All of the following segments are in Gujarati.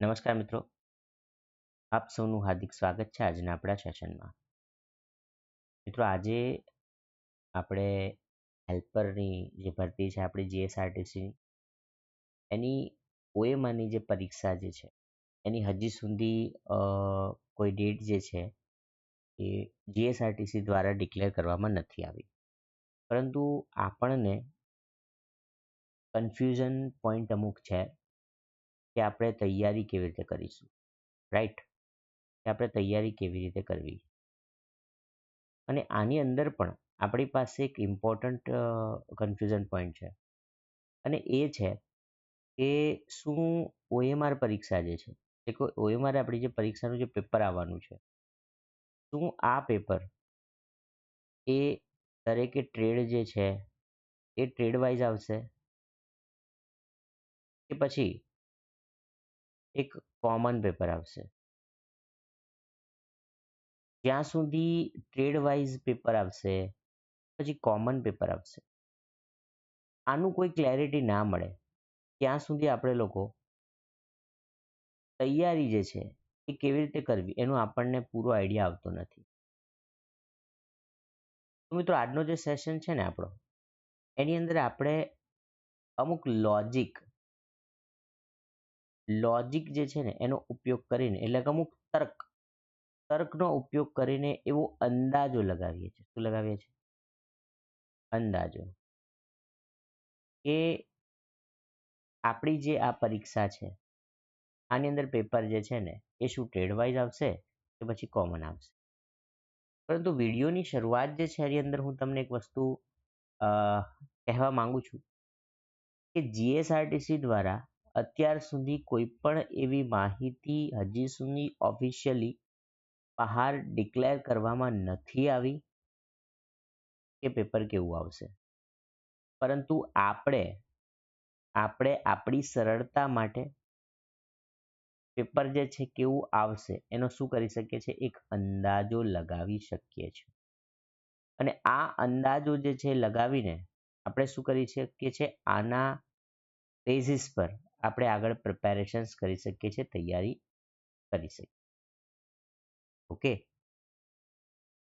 નમસ્કાર મિત્રો. આપ સૌનું હાર્દિક સ્વાગત છે આજના આપણા સેશનમાં. મિત્રો, આજે આપણે હેલ્પરની જે ભરતી છે, આપણી જીએસઆરટીસી એની ઓએમાની જે પરીક્ષા જે છે, એની હજી સુધી કોઈ ડેટ જે છે, એ જીએસઆરટીસી દ્વારા ડિક્લેર કરવામાં નથી આવી. પરંતુ આપણને કન્ફ્યુઝન પોઈન્ટ અમુક છે કે આપણે તૈયારી કેવી રીતે કરીશું? રાઈટ કે આપણે તૈયારી કેવી રીતે કરવી? અને આની અંદર પણ આપણી પાસે એક ઇમ્પોર્ટન્ટ કન્ફ્યુઝન પોઈન્ટ છે. અને એ છે કે શું ઓએમઆર પરીક્ષા જે છે એ ઓએમઆર આપણી જે પરીક્ષાનું જે પેપર આવવાનું છે, શું આ પેપર એ દરેકે ટ્રેડ જે છે એ ટ્રેડ વાઇઝ આવશે? કે પછી એક કોમન પેપર આવશે. જ્યાં સુધી ટ્રેડ વાઇઝ પેપર આવશે, પછી કોમન પેપર આવશે. આનું કોઈ ક્લેરિટી ના મળે, ત્યાં સુધી આપણે લોકો તૈયારી જે છે, એ કેવી રીતે કરવી, એનો આપણને પૂરો આઈડિયા આવતો નથી. તો મિત્રો, આજનો જે સેશન છે ને આપણો, એની અંદર આપણે અમુક લોજિક લોજિક જે છે ને, એનો ઉપયોગ કરીને, એટલે કે અમુક તર્ક, તર્કનો ઉપયોગ કરીને એવો અંદાજો લગાવીએ છીએ. શું લગાવીએ છીએ? અંદાજો. કે આપણી જે આ પરીક્ષા છે, આની અંદર પેપર જે છે ને, એ શું ટ્રેડ આવશે કે પછી કોમન આવશે? પરંતુ વિડીયોની શરૂઆત જે છે, એની અંદર હું તમને એક વસ્તુ કહેવા માંગુ છું કે જીએસઆરટીસી દ્વારા અત્યાર સુધી કોઈ પણ એવી માહિતી હજી સુધી ઓફિશિયલી બહાર ડિક્લેર કરવામાં નથી આવી કે પેપર કેવું આવશે. પરંતુ આપણે આપણે આપણી સરળતા માટે પેપર જે છે કેવું આવશે એનો શું કરી શકીએ છીએ? એક અંદાજો લગાવી શકીએ છીએ. અને આ અંદાજો જે છે લગાવીને આપણે શું કરી શકીએ છીએ? આના બેઝિસ પર આપણે આગળ પ્રિપેરેશન્સ કરી શકીએ છીએ, તૈયારી કરી શકીએ. ઓકે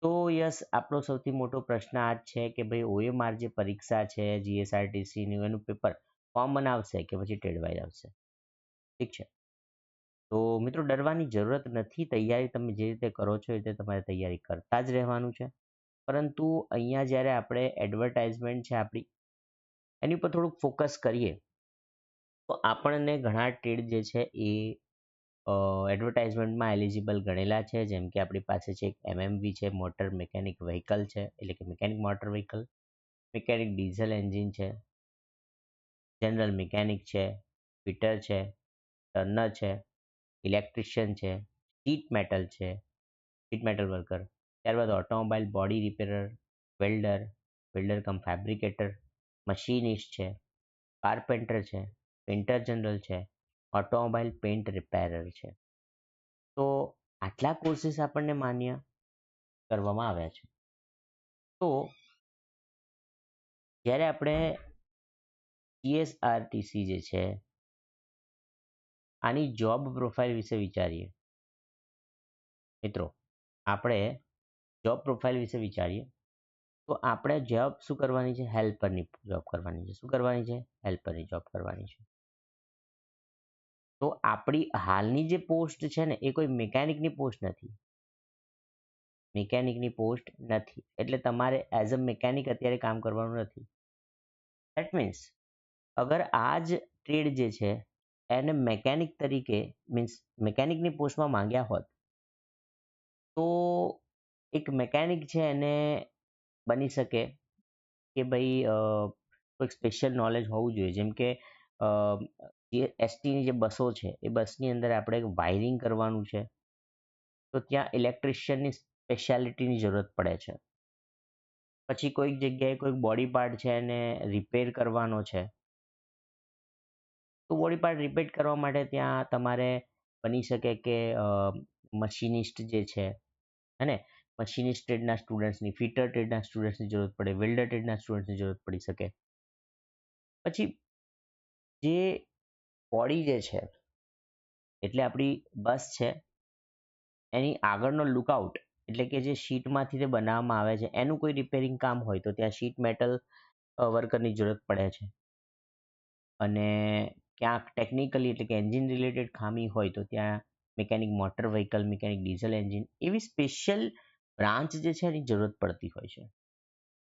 તો યસ, આપણો સૌથી મોટો પ્રશ્ન આ જ છે કે ભાઈ ઓએમઆર જે પરીક્ષા છે જીએસઆરટીસીનું એનું પેપર કોમન આવશે કે પછી ટ્રેડવાઇઝ આવશે? ઠીક છે? તો મિત્રો ડરવાની જરૂરત નથી, તૈયારી તમે જે રીતે કરો છો એ રીતે તમારે તૈયારી કરતા જ રહેવાનું છે. પરંતુ અહીંયા જ્યારે આપણે એડવર્ટાઇઝમેન્ટ છે આપણી, એની ઉપર થોડુંક ફોકસ કરીએ તો આપણને ઘણા ટ્રેડ જે છે એ એડવર્ટાઇઝમેન્ટમાં એલિજિબલ ગણેલા છે. જેમ કે આપણી પાસે છે એક એમએમવી છે, મોટર મિકેનિક વ્હીકલ છે, એટલે કે mechanic motor vehicle, mechanic diesel engine છે, જનરલ મિકેનિક છે, ફિટર છે, ટર્નર છે, ઇલેક્ટ્રિશિયન છે, શીટ મેટલ છે, શીટ મેટલ વર્કર. ત્યારબાદ automobile body repairer, welder welder cum fabricator, machinist છે, કાર્પેન્ટર છે પેન્ટર જનરલ છે ઓટોમોબાઈલ પેન્ટ રિપેરર છે. તો આટલા કોર્સીસ આપણને માન્ય કરવામાં આવ્યા છે. તો જ્યારે આપણે જીએસઆરટીસી જે છે, આની જોબ પ્રોફાઇલ વિશે વિચારીએ. મિત્રો, આપણે જોબ પ્રોફાઇલ વિશે વિચારીએ, તો આપણે જોબ શું કરવાની છે? હેલ્પરની જોબ કરવાની છે. શું કરવાની છે? હેલ્પરની જોબ કરવાની છે. તો આપણી હાલની જે પોસ્ટ છે ને, એ કોઈ મિકેનિકની પોસ્ટ નથી. મિકેનિકની પોસ્ટ નથી. એટલે તમારે એઝ અ મિકેનિક અત્યારે કામ કરવાનું નથી. દેટ મીન્સ અગર આ જ ટ્રેડ જે છે, એને મેકેનિક તરીકે મીન્સ મેકેનિકની પોસ્ટમાં માંગ્યા હોત, તો એક મેકેનિક છે એને બની શકે કે ભાઈ કોઈક સ્પેશિયલ નોલેજ હોવું જોઈએ. જેમ કે જે એસટીની જે બસો છે, એ બસની અંદર આપણે વાયરિંગ કરવાનું છે. તો ત્યાં ઇલેક્ટ્રિશિયનની સ્પેશિયાલિટીની જરૂરત પડે છે. પછી કોઈક જગ્યાએ કોઈક બોડી પાર્ટ છે એને રિપેર કરવાનો છે. તો બોડી પાર્ટ રિપેર કરવા માટે ત્યાં તમારે બની શકે કે મશીનિસ્ટ જે છે હે મશીનિસ્ટ ટ્રેડના સ્ટુડન્ટ્સની ફિટર ટ્રેડના સ્ટુડન્ટ્સની જરૂરત પડે વેલ્ડર ટ્રેડના સ્ટુડન્ટ્સની જરૂરત પડી શકે. પછી જે બોડી જે છે, એટલે આપણી બસ છે, એની આગળનો લુકઆઉટ એટલે કે જે શીટમાંથી જે બનાવવામાં આવે છે, એનું કોઈ રિપેરિંગ કામ હોય તો ત્યાં શીટ મેટલ વર્કરની જરૂરત પડે છે. અને ક્યાંક ટેકનિકલી એટલે કે એન્જિન રિલેટેડ ખામી હોય તો ત્યાં mechanic motor vehicle mechanic diesel engine એવી સ્પેશિયલ બ્રાન્ચ જે છે એની જરૂરત પડતી હોય છે.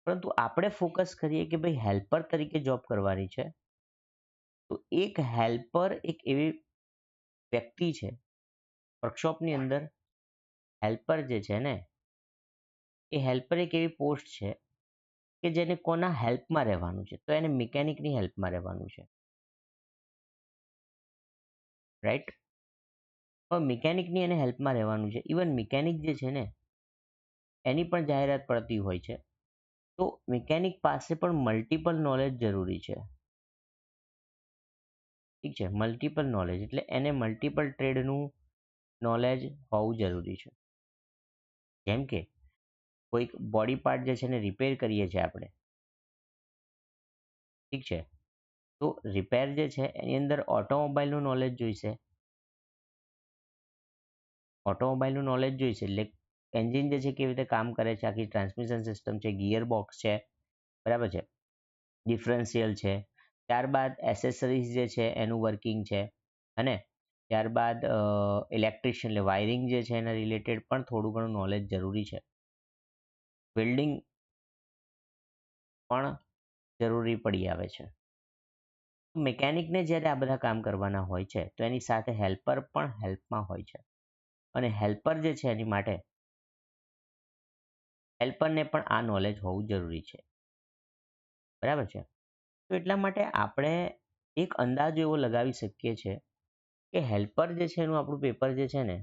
પરંતુ આપણે ફોકસ કરીએ કે ભાઈ હેલ્પર તરીકે જોબ કરવાની છે તો એક હેલ્પર એક એવી વ્યક્તિ છે વર્કશોપની અંદર હેલ્પર જે છે ને એ હેલ્પર એક એવી પોસ્ટ છે કે જેને કોના હેલ્પમાં રહેવાનું છે. તો એને મિકેનિકની હેલ્પમાં રહેવાનું છે. રાઈટ હવે મિકેનિકની એને હેલ્પમાં રહેવાનું છે. ઇવન મિકેનિક જે છે ને એની પણ જાહેરાત પડતી હોય છે. તો મિકેનિક પાસે પણ મલ્ટિપલ નોલેજ જરૂરી છે. ઠીક છે મલ્ટિપલ નોલેજ એટલે એને મલ્ટિપલ ટ્રેડનું નોલેજ હોવું જરૂરી છે. જેમ કે, કોઈક બોડી પાર્ટ જે છે એને રિપેર કરીએ છીએ આપણે. ઠીક છે? તો રિપેર જે છે એની અંદર ઓટોમોબાઈલનું નોલેજ જોઈશે. ઓટોમોબાઈલનું નોલેજ જોઈશે એટલે એન્જિન જે છે કેવી રીતે કામ કરે છે, આખી ટ્રાન્સમિશન સિસ્ટમ છે ગિયર બોક્સ છે, બરાબર છે? ડિફરન્શિયલ છે. ત્યારબાદ એસેસરીઝ જે છે, એનું વર્કિંગ છે. અને ત્યારબાદ ઇલેક્ટ્રિશિયન એટલે વાયરિંગ જે છે, એના રિલેટેડ પણ થોડું ઘણું નોલેજ જરૂરી છે. વેલ્ડિંગ પણ જરૂરી પડી આવે છે. મિકેનિકને જ્યારે આ બધા કામ કરવાના હોય છે, તો એની સાથે હેલ્પર પણ હેલ્પમાં હોય છે. અને હેલ્પર જે છે, એની માટે હેલ્પરને પણ આ નોલેજ હોવું જરૂરી છે. બરાબર છે? તો એટલા માટે આપણે એક અંદાજો એવો લગાવી શકીએ છીએ કે હેલ્પર જે છે એનું આપણું પેપર જે છે ને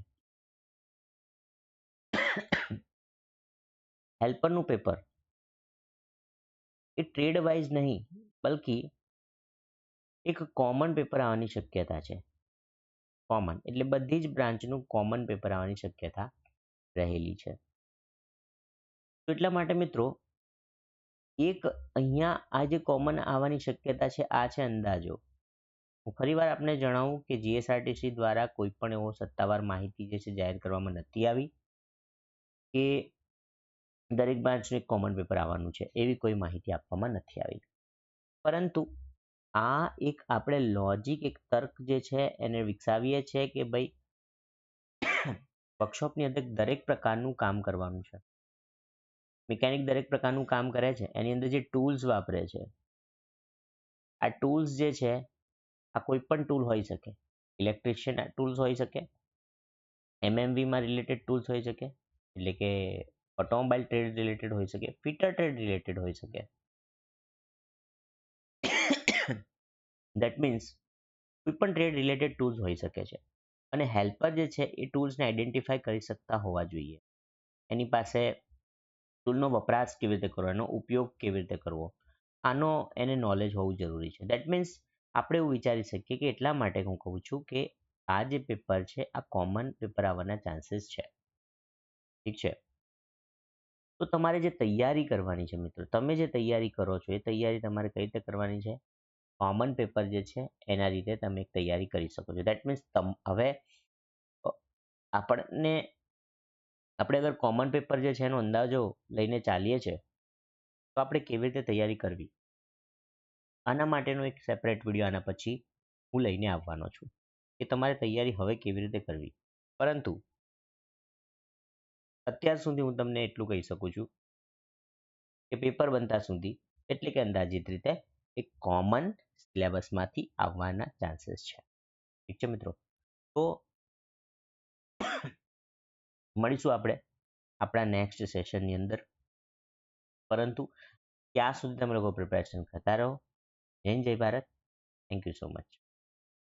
હેલ્પરનું પેપર એ ટ્રેડ વાઇઝ નહીં, બલકી એક કોમન પેપર આવવાની શક્યતા છે. કોમન એટલે બધી જ બ્રાન્ચનું કોમન પેપર આવવાની શક્યતા રહેલી છે. એટલા માટે મિત્રો એક અહીંયા આ જે કોમન આવવાની શક્યતા છે, આ છે અંદાજો. હું ફરીવાર આપને જણાવું કે જીએસઆરટીસી દ્વારા કોઈ પણ એવો સત્તાવાર માહિતી જે છે જાહેર કરવામાં નથી આવી કે દરેક બ્રાન્ચનું કોમન પેપર આવવાનું છે, એવી કોઈ માહિતી આપવામાં નથી આવી. પરંતુ આ એક આપણે લોજિક એક તર્ક જે છે એને વિકસાવીએ છીએ કે ભાઈ વર્કશોપની અંદર દરેક પ્રકારનું કામ કરવાનું છે. મિકેનિક દરેક પ્રકારનું કામ કરે છે. એની અંદર જે ટૂલ્સ વાપરે છે, આ ટૂલ્સ જે છે, આ કોઈ પણ ટૂલ હોઈ શકે. ઇલેક્ટ્રિશિયન ટૂલ્સ હોઈ શકે. એમએમવીમાં રિલેટેડ ટૂલ્સ હોઈ શકે. એટલે કે ઓટોમોબાઈલ ટ્રેડ રિલેટેડ હોઈ શકે ફિટર ટ્રેડ રિલેટેડ હોઈ શકે. દેટ મીન્સ કોઈ પણ ટ્રેડ રિલેટેડ ટૂલ્સ હોઈ શકે છે. અને હેલ્પર જે છે, એ ટૂલ્સને આઈડેન્ટિફાઈ કરી શકતા હોવા જોઈએ. એની પાસે ટૂલનો વપરાશ કેવી રીતે કરવો, એનો ઉપયોગ કેવી રીતે કરવો, આનો એને નોલેજ હોવું જરૂરી છે. દેટ મીન્સ આપણે એવું વિચારી શકીએ કે એટલા માટે હું કહું છું કે આ જે પેપર છે, આ કોમન પેપર આવવાના ચાન્સીસ છે. ઠીક છે? તો તમારે જે તૈયારી કરવાની છે મિત્રો, તમે જે તૈયારી કરો છો, એ તૈયારી તમારે કઈ રીતે કરવાની છે? કોમન પેપર જે છે, એના રીતે તમે તૈયારી કરી શકો છો. દેટ મીન્સ હવે આપણને આપણે અગર કોમન પેપર જે છે એનો અંદાજો લઈને ચાલીએ છીએ તો આપણે કેવી રીતે તૈયારી કરવી? આના માટેનો એક સેપરેટ વીડિયો આના પછી હું લઈને આવવાનો છું કે તમારે તૈયારી હવે કેવી રીતે કરવી. પરંતુ અત્યાર સુધી હું તમને એટલું કહી શકું છું કે પેપર બનતા સુધી એટલે કે અંદાજિત રીતે એક કોમન સિલેબસમાંથી આવવાના ચાન્સીસ છે. ઠીક છે મિત્રો? તો મળીશું આપણે આપણા નેક્સ્ટ સેશનની અંદર. પરંતુ ત્યાં સુધી તમે લોકો પ્રિપેરેશન કરતા રહો. જય જય Bharat. Thank you so much